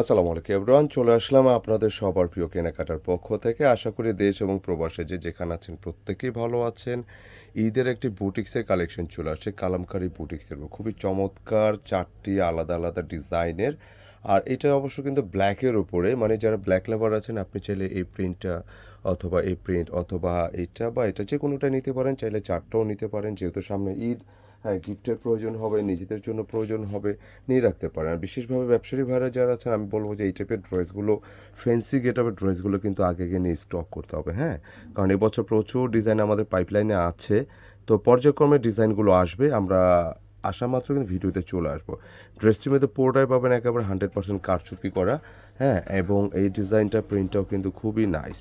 আসসালামু আলাইকুম এভরিওয়ান, চলে আসলাম আপনাদের সবার প্রিয় কেনাকাটার পক্ষ থেকে। আশা করি দেশ এবং প্রবাসে যে যেখানে আছেন প্রত্যেকেই ভালো আছেন। ঈদের একটি বুটিক্সের কালেকশন চলে আসছে, কালামকারি বুটিক্সের। খুবই চমৎকার চারটি আলাদা আলাদা ডিজাইনের। আর এটা অবশ্য কিন্তু ব্ল্যাকের উপরে মানে যারা ব্ল্যাক লাভার আছেন, আপনি চাইলে এই প্রিন্টটা অথবা এই প্রিন্ট অথবা এটা বা এটা যে কোনোটা নিতে পারেন, চাইলে চারটাও নিতে পারেন। যেহেতু সামনে ঈদ হ্যাঁ গিফটের প্রয়োজন হবে, নিজেদের জন্য প্রয়োজন হবে, নিয়ে রাখতে পারেন। আর বিশেষভাবে ব্যবসায়ী ভাইরা যারা আছেন, আমি বলব যে এই টাইপের ড্রেসগুলো ফ্যান্সি গেট আপের ড্রেসগুলো কিন্তু আগে গিয়ে নিয়ে স্টক করতে হবে হ্যাঁ? কারণ এবছর প্রচুর ডিজাইন আমাদের পাইপলাইনে আছে। তো পর্যায়ক্রমে ডিজাইনগুলো আসবে, আমরা আসা মাত্র কিন্তু ভিডিওতে চলে আসব। ড্রেসটির মধ্যে পুরোটাই পাবেন একেবারে হান্ড্রেড পার্সেন্ট কারচুপি করা হ্যাঁ? এবং এই ডিজাইনটা প্রিন্টটাও কিন্তু খুবই নাইস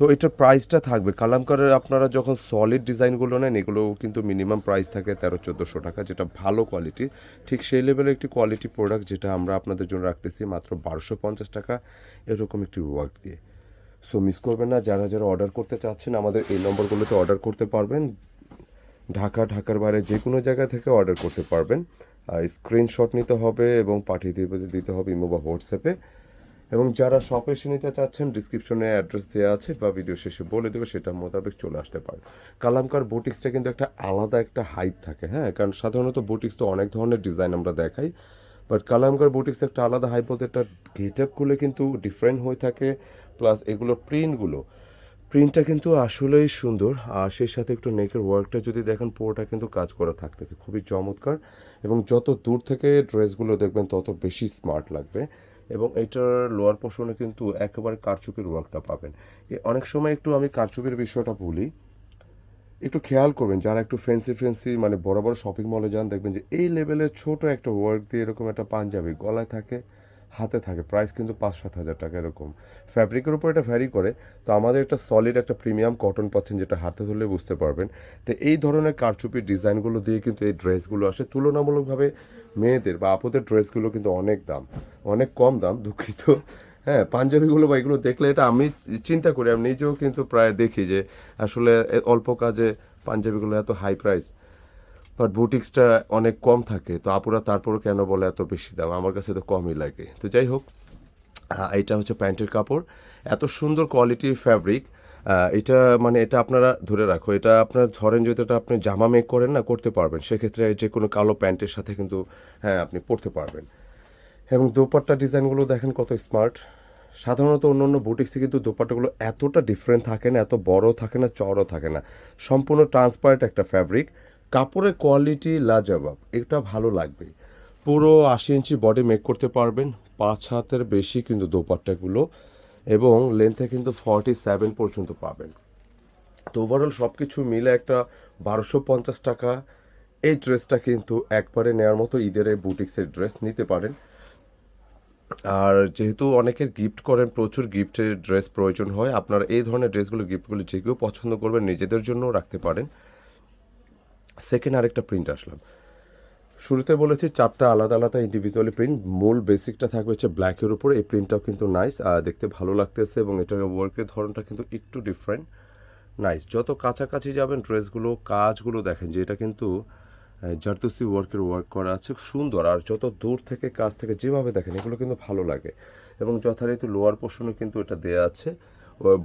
তো এটার প্রাইসটা থাকবে। কালামকারের আপনারা যখন সলিড ডিজাইনগুলো নেন, এগুলো কিন্তু মিনিমাম প্রাইস থাকে তেরো চোদ্দোশো টাকা, যেটা ভালো কোয়ালিটির ঠিক সেই লেভেলের একটি কোয়ালিটি প্রোডাক্ট যেটা আমরা আপনাদের জন্য রাখতেছি মাত্র বারোশো পঞ্চাশ টাকা, এরকম একটি ওয়ার্ক দিয়ে। সো মিস করবেন না, যারা যারা অর্ডার করতে চাচ্ছেন, আমাদের এই নম্বরগুলোতে অর্ডার করতে পারবেন। ঢাকা, ঢাকার বাইরে যে কোনো জায়গা থেকে অর্ডার করতে পারবেন। স্ক্রিনশট নিতে হবে এবং পাঠিয়ে দিতে দিতে হবে ইমো বা হোয়াটসঅ্যাপে এবং যারা শপে এসে নিতে চাচ্ছেন ডিসক্রিপশনে অ্যাড্রেস দেওয়া আছে বা ভিডিও শেষে বলে দেবে সেটা মোতাবেক চলে আসতে পারে। কালামকার বুটিক্সটা কিন্তু একটা আলাদা একটা হাইপ থাকে হ্যাঁ? কারণ সাধারণত বুটিক্স তো অনেক ধরনের ডিজাইন আমরা দেখাই বাট কালামকার বুটিক্স একটা আলাদা হাইপ বলতে একটা গেট আপগুলো কিন্তু ডিফারেন্ট হয়ে থাকে প্লাস এগুলো প্রিন্টগুলো প্রিন্টটা কিন্তু আসলেই সুন্দর, আর সেই সাথে একটু নেকের ওয়ার্কটা যদি দেখেন, পুরোটা কিন্তু কাজ করা থাকতেছে। খুবই চমৎকার, এবং যত দূর থেকে ড্রেসগুলো দেখবেন, তত বেশি স্মার্ট লাগবে। এবং এটার লোয়ার পোর্শনে কিন্তু একেবারে কারচুপির ওয়ার্কটা পাবেন। অনেক সময় একটু আমি কারচুপির বিষয়টা বলি, একটু খেয়াল করবেন, যারা একটু ফ্যান্সি ফ্যান্সি মানে বড় বড় শপিং মলে যান, দেখবেন যে এই লেভেলের ছোট একটা ওয়ার্ক দিয়ে এরকম একটা পাঞ্জাবি গলায় থাকে হাতে থাকে। প্রাইস কিন্তু পাঁচ সাত হাজার টাকা এরকম। ফ্যাব্রিকের উপর এটা ভ্যারি করে। তো আমাদের একটা সলিড একটা প্রিমিয়াম কটন পাচ্ছেন যেটা হাতে ধরলে বুঝতে পারবেন। তো এই ধরনের কারচুপির ডিজাইনগুলো দিয়ে কিন্তু এই ড্রেসগুলো আসে। তুলনামূলকভাবে মেয়েদের বা আপুদের ড্রেসগুলো কিন্তু অনেক দাম। অনেক কম দাম, দুঃখিত। হ্যাঁ পাঞ্জাবিগুলো বা এগুলো দেখলে এটা আমি চিন্তা করি। আমি নিজেও কিন্তু প্রায় দেখি যে আসলে অল্প কাজে পাঞ্জাবিগুলো এত হাই প্রাইস বাট বুটিক্সটা অনেক কম থাকে। তো আপুরা তারপরও কেন বলে এত বেশি দাম? আমার কাছে তো কমই লাগে। তো যাই হোক এটা হচ্ছে প্যান্টের কাপড়। এত সুন্দর কোয়ালিটির ফ্যাব্রিক এটা মানে এটা আপনারা ধরে রাখো, এটা আপনার ধরেন যদি এটা আপনি জামা মেক করেন না, করতে পারবেন। সেক্ষেত্রে যে কোনো কালো প্যান্টের সাথে কিন্তু হ্যাঁ আপনি পরতে পারবেন। এবং দোপাট্টা ডিজাইনগুলো দেখেন কত স্মার্ট সাধারণত অন্য অন্য বুটিক্সে কিন্তু দোপাট্টাগুলো এতটা ডিফারেন্ট থাকে না, এত বড় থাকে না চড়ও থাকে না। সম্পূর্ণ ট্রান্সপারেন্ট একটা ফ্যাব্রিক কাপড়ের কোয়ালিটি লাজবাব, এটা ভালো লাগবে। পুরো আশি ইঞ্চি বডি মেক করতে পারবেন, পাঁচ হাতের বেশি কিন্তু দোপাট্টাগুলো এবং লেন্থে কিন্তু ফর্টি সেভেন পর্যন্ত পাবেন। তো ওভারঅল সব কিছু মিলে একটা বারোশো পঞ্চাশ টাকা, এই ড্রেসটা কিন্তু একবারে নেওয়ার মতো ঈদের এই বুটিক্সের ড্রেস নিতে পারেন। আর যেহেতু অনেকের গিফট করেন, প্রচুর গিফটের ড্রেস প্রয়োজন হয়, আপনার এই ধরনের ড্রেসগুলো গিফটগুলো যে কেউ পছন্দ করবেন, নিজেদের জন্য রাখতে পারেন। সেকেন্ড আরেকটা প্রিন্ট আসলাম। শুরুতে বলেছি চারটা আলাদা আলাদা ইন্ডিভিজুয়ালি প্রিন্ট মূল বেসিকটা থাকবে হচ্ছে ব্ল্যাকের উপর, এই প্রিন্টটাও কিন্তু নাইস দেখতে ভালো লাগতেছে এবং এটার ওয়ার্কের ধরনটা কিন্তু একটু ডিফারেন্ট নাইস যত কাছাকাছি যাবেন ড্রেসগুলো কাজগুলো দেখেন যে এটা কিন্তু জারদুসি ওয়ার্কের ওয়ার্ক করা আছে, সুন্দর। আর যত দূর থেকে কাজ থেকে যেভাবে দেখেন, এগুলো কিন্তু ভালো লাগে। এবং যথারীতি লোয়ার পোর্শনে কিন্তু এটা দেয়া আছে।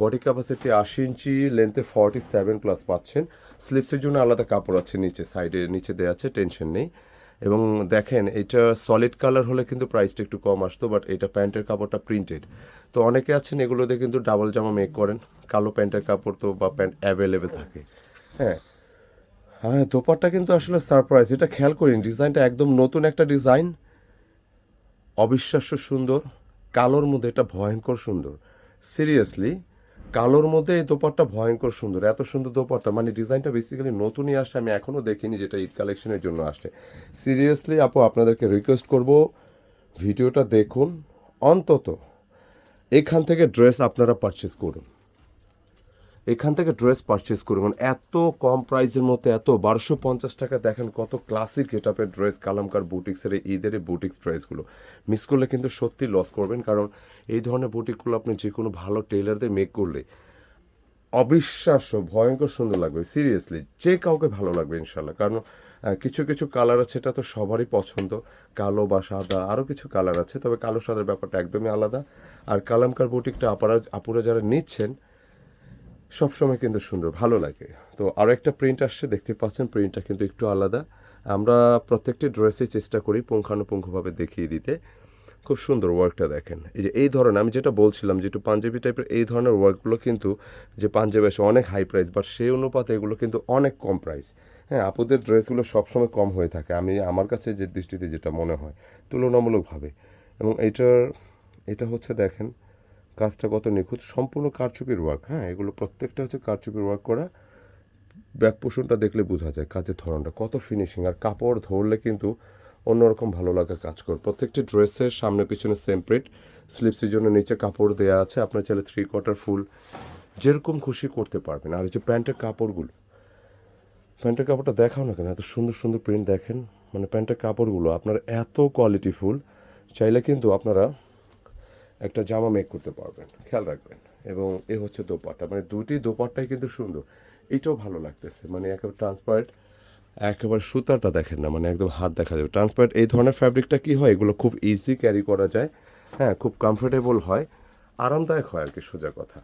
বডি ক্যাপাসিটি আশি ইঞ্চি লেন্থে ফর্টি সেভেন প্লাস পাচ্ছেন। স্লিপসের জন্য আলাদা কাপড় আছে নিচে সাইডে নিচে দেওয়া আছে টেনশন নেই। এবং দেখেন, এটা সলিড কালার হলে কিন্তু প্রাইসটা একটু কম আসতো বাট এটা প্যান্টের কাপড়টা প্রিন্টেড তো অনেকে আছেন এগুলোতে কিন্তু ডাবল জামা মেক করেন, কালো প্যান্টের কাপড় তো বা প্যান্ট অ্যাভেলেবেল থাকে। হ্যাঁ। হ্যাঁ দোপাট্টা কিন্তু আসলে সারপ্রাইজ এটা খেয়াল করিন, ডিজাইনটা একদম নতুন একটা ডিজাইন। অবিশ্বাস্য সুন্দর, কালোর মধ্যে এটা ভয়ঙ্কর সুন্দর। সিরিয়াসলি কালোর মধ্যে এই দোপাট্টা ভয়ঙ্কর সুন্দর, এত সুন্দর দোপাট্টা। মানে ডিজাইনটা বেসিক্যালি নতুনই আসছে, আমি এখনও দেখিনি যেটা ঈদ কালেকশনের জন্য আসছে। সিরিয়াসলি আপু, আপনাদেরকে রিকোয়েস্ট করব, ভিডিওটা দেখুন, অন্তত এখান থেকে ড্রেস আপনারা পারচেস করুন। এখান থেকে ড্রেস পারচেস করুন। এত কম প্রাইসের মধ্যে এত বারোশো পঞ্চাশ টাকা দেখেন কত ক্লাসিক গেটআপের ড্রেস কালামকার বুটিক্সের এই ঈদের বুটিক্স ড্রেসগুলো মিস করলে কিন্তু সত্যি লস করবেন, কারণ এই ধরনের বুটিকগুলো আপনি যে কোনো ভালো টেলার দিয়ে মেক করলে অবিশ্বাস্য, ভয়ঙ্কর সুন্দর লাগবে। সিরিয়াসলি যে কাউকে ভালো লাগবে ইনশাল্লাহ কারণ কিছু কিছু কালার আছে, এটা তো সবারই পছন্দ। কালো বা সাদা আরও কিছু কালার আছে, তবে কালো, সাদার ব্যাপারটা একদমই আলাদা। আর কালামকার বুটিকটা আপারা আপুরা যারা নিচ্ছেন সবসময় কিন্তু সুন্দর, ভালো লাগে। তো আরও একটা প্রিন্ট আসছে, দেখতে পাচ্ছেন প্রিন্টটা কিন্তু একটু আলাদা। আমরা প্রত্যেকটি ড্রেসে চেষ্টা করি পুঙ্খানুপুঙ্খভাবে দেখিয়ে দিতে। খুব সুন্দর ওয়ার্কটা দেখেন। এই যে এই ধরনের, আমি যেটা বলছিলাম যে একটু পাঞ্জাবি টাইপের এই ধরনের ওয়ার্কগুলো কিন্তু যে পাঞ্জাবি আসে অনেক হাই প্রাইস বাট সেই অনুপাতে এগুলো কিন্তু অনেক কম প্রাইস হ্যাঁ আপুদের ড্রেসগুলো সবসময় কম হয়ে থাকে। আমি, আমার কাছে যে দৃষ্টিতে যেটা মনে হয়, তুলনামূলকভাবে। এবং এইটার এটা হচ্ছে দেখেন কাজটা কত নিখুঁত, সম্পূর্ণ কারচুপির ওয়ার্ক হ্যাঁ? এগুলো প্রত্যেকটা হচ্ছে কারচুপির ওয়ার্ক করা। ব্যাক পোষণটা দেখলে বোঝা যায় কাজের ধরনটা, কত ফিনিশিং আর কাপড় ধরলে কিন্তু অন্যরকম ভালো লাগা কাজ করে। প্রত্যেকটি ড্রেসের সামনে পিছনে সেম প্রিন্ট স্লিপসের জন্য নিচে কাপড় দেওয়া আছে, আপনার চাইলে থ্রি কোয়ার্টার ফুল যেরকম খুশি করতে পারবেন। আর এই যে প্যান্টের কাপড়গুলো, প্যান্টের কাপড়টা দেখাও না কেন? এত সুন্দর সুন্দর প্রিন্ট দেখেন। মানে প্যান্টের কাপড়গুলো আপনার এত কোয়ালিটিফুল চাইলে কিন্তু আপনারা একটা জামা মেক করতে পারবেন, খেয়াল রাখবেন। এবং এ হচ্ছে দোপাট্টা মানে দুটি দোপাট্টাই কিন্তু সুন্দর। এটাও ভালো লাগতেছে মানে একেবারে ট্রান্সপারেন্ট একেবারে সুতাটা দেখেন না মানে একদম হাত দেখা যাবে। ট্রান্সপারেন্ট এই ধরনের ফ্যাব্রিকটা কি হয়? এগুলো খুব ইজি ক্যারি করা যায় হ্যাঁ খুব কমফোর্টেবল হয়, আরামদায়ক হয় আর কি, সোজা কথা।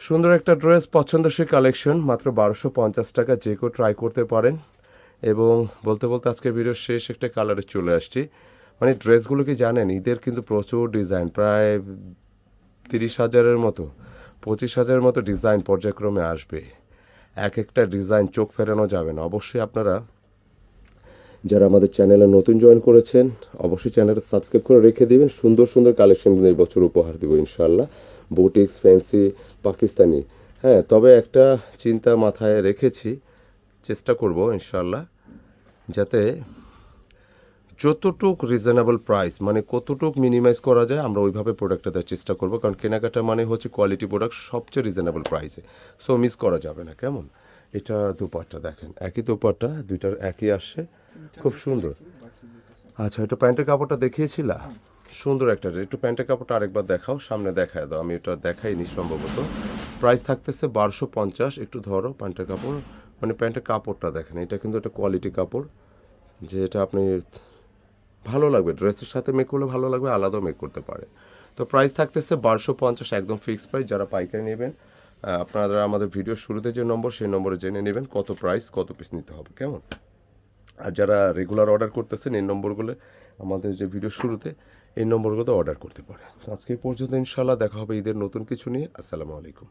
সুন্দর একটা ড্রেস পছন্দসই কালেকশন মাত্র বারোশো পঞ্চাশ টাকা, যে কেউ ট্রাই করতে পারেন। এবং বলতে বলতে আজকে ভিডিওর শেষ একটা কালারে চলে আসছি। মানে ড্রেসগুলো কি জানেন? ঈদের কিন্তু প্রচুর ডিজাইন প্রায় তিরিশ হাজারের মতো, পঁচিশ হাজারের মতো ডিজাইন পর্যায়ক্রমে আসবে। এক একটা ডিজাইন চোখ ফেরানো যাবে না। অবশ্যই আপনারা যারা আমাদের চ্যানেলে নতুন জয়েন করেছেন, অবশ্যই চ্যানেলটা সাবস্ক্রাইব করে রেখে দেবেন। সুন্দর সুন্দর কালেকশন এই বছর উপহার দেবো ইনশাল্লাহ বুটিক্স ফ্যান্সি পাকিস্তানি। হ্যাঁ তবে একটা চিন্তা মাথায় রেখেছি, চেষ্টা করব ইনশাল্লাহ যাতে যতটুক রিজনেবল প্রাইস মানে কতটুক মিনিমাইজ করা যায়, আমরা ওইভাবে প্রোডাক্টটা দেওয়ার চেষ্টা করব। কারণ কেনাকাটা মানে হচ্ছে কোয়ালিটি প্রোডাক্ট সবচেয়ে রিজনেবল প্রাইসে সো মিস করা যাবে না, কেমন? এটা দুপাটটা দেখেন, একই দুপাটটা, দুইটার একই আসছে। খুব সুন্দর। আচ্ছা এটা প্যান্টের কাপড়টা দেখিয়েছিলা? সুন্দর একটা একটু প্যান্টের কাপড়টা আরেকবার দেখাও, সামনে দেখায় দাও, আমি এটা দেখাইনি সম্ভবত। প্রাইস থাকতেছে বারোশো পঞ্চাশ, একটু ধরো প্যান্টের কাপড়। মানে প্যান্টের কাপড়টা দেখেন, এটা কিন্তু একটা কোয়ালিটি কাপড়। যে এটা আপনি ভালো লাগবে, ড্রেসের সাথে মেক করলে ভালো লাগবে, আলাদাও মেক করতে পারে। তো প্রাইস থাকতেছে বারোশো পঞ্চাশ একদম ফিক্সড প্রাইস যারা পাইকারি নেবেন আপনারা আমাদের ভিডিওর শুরুতে যে নম্বর সেই নম্বরে জেনে নেবেন কত প্রাইস কত পিস নিতে হবে, কেমন? আর যারা রেগুলার অর্ডার করতেছেন, এই নম্বরগুলো আমাদের যে ভিডিও শুরুতে, এই নম্বরগুলো অর্ডার করতে পারে আজকে পর্যন্ত ইনশাল্লাহ দেখা হবে ঈদের নতুন কিছু নিয়ে। আসসালামু আলাইকুম।